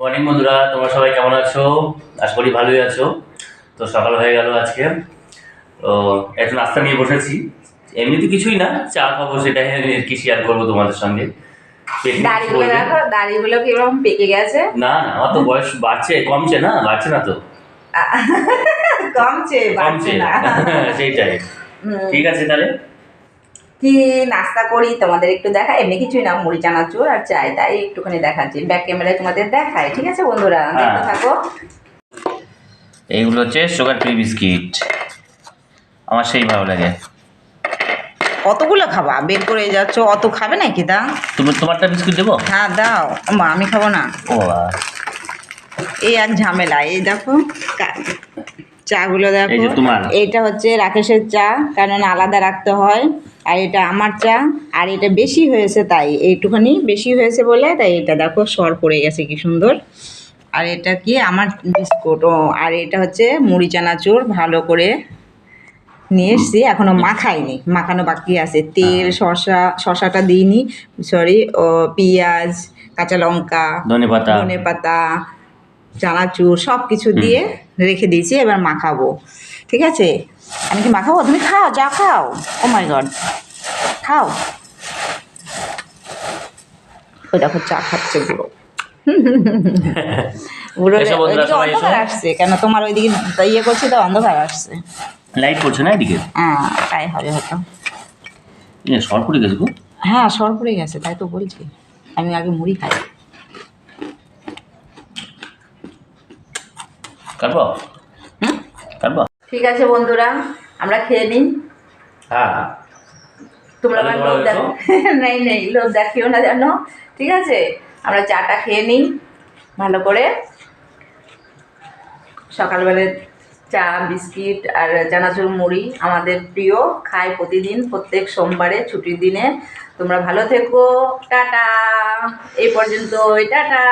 Morning বন্ধুরা তোমরা সবাই কেমন আছো? আশা করি ভালোই আছো। তো সকাল হয়ে গেল আজকে। তো একটু নাস্তা নিয়ে বসেছি। এমনিতে কিছুই না চা খাব সেটাই আর কি শেয়ার করব তোমাদের সঙ্গে। দাড়িগুলো দেখো দাড়িগুলো কীরকম পেকে গেছে? না না আমার তো বয়স বাড়ছে কমছে না বাড়ছে না তো। কমছে বাড়ছে না। সেইটাই ঠিক আছে তাহলে? কি নাস্তা করি তোমাদের একটু দেখাই এমনি কিছুই না মুড়ি চানা চানাচুর আর চাই তাই একটুখানি দেখাচ্ছি। ব্যাক ক্যামেরায় তোমাদের দেখাই ঠিক আছে বন্ধুরা? দেখতে হ্যাঁ। থাকো। এইগুলো হচ্ছে সুগার ফ্রি বিস্কিট আমার সেই ভালো লাগে। কতগুলো খাবা? বের করে যাচ্ছ অত খাবে নাকি দা? তুমি তোমারটা বিস্কুট দেবো? হ্যাঁ দাও। মা আমি খাব না। ও এই এক ঝামেলা এই দেখো কা- চাগুলো দেখো। এইটা হচ্ছে রাকেশের চা কারণ আলাদা রাখতে হয়। আর এটা আমার চা আর এটা বেশি হয়েছে তাই এইটুখানি বেশি হয়েছে বলে তাই এটা দেখো সর পড়ে গেছে কি সুন্দর। আর এটা কি আমার বিস্কুট ও আর এটা হচ্ছে মুড়ি চানাচুর ভালো করে নিয়ে এসছি এখনও মাখাইনি মাখানো বাকি আছে। তেল শসা শসাটা দিইনি সরি ও পেঁয়াজ কাঁচা লঙ্কা ধনে পাতা ধনে পাতা চানাচুর সব কিছু দিয়ে রেখে দিয়েছি এবার মাখাবো। ঠিক আছে? আমি কি মাখাবো? তুমি খাও যা খাও। ও মাই গড খাও। ওই দেখো চা খাচ্ছে বুড়ো। বুড়ো। অন্ধকার আসছে কেন তোমার ওইদিকে ইয়ে করছে তো অন্ধকার আসছে। লাইট পড়ছে না এদিকে? হ্যাঁ তাই হবে হয়তো। সর পড়ে গেছে গো। হ্যাঁ সর পড়ে গেছে তাই তো বলছি। আমি আগে মুড়ি খাই। কাটবো? হুম? কাটবো? ঠিক আছে বন্ধুরা আমরা খেয়ে নিই। হ্যাঁ। তোমরা আমার লোভ দেখ নেই নেই লোভ দেখিও না জানো ঠিক আছে? আমরা চাটা খেয়ে নিই ভালো করে। সকালবেলা চা বিস্কিট আর চানাচুর মুড়ি আমাদের প্রিয় খাই প্রতিদিন প্রত্যেক সোমবারে ছুটির দিনে। তোমরা ভালো থেকো টাটা। এই পর্যন্ত টাটা।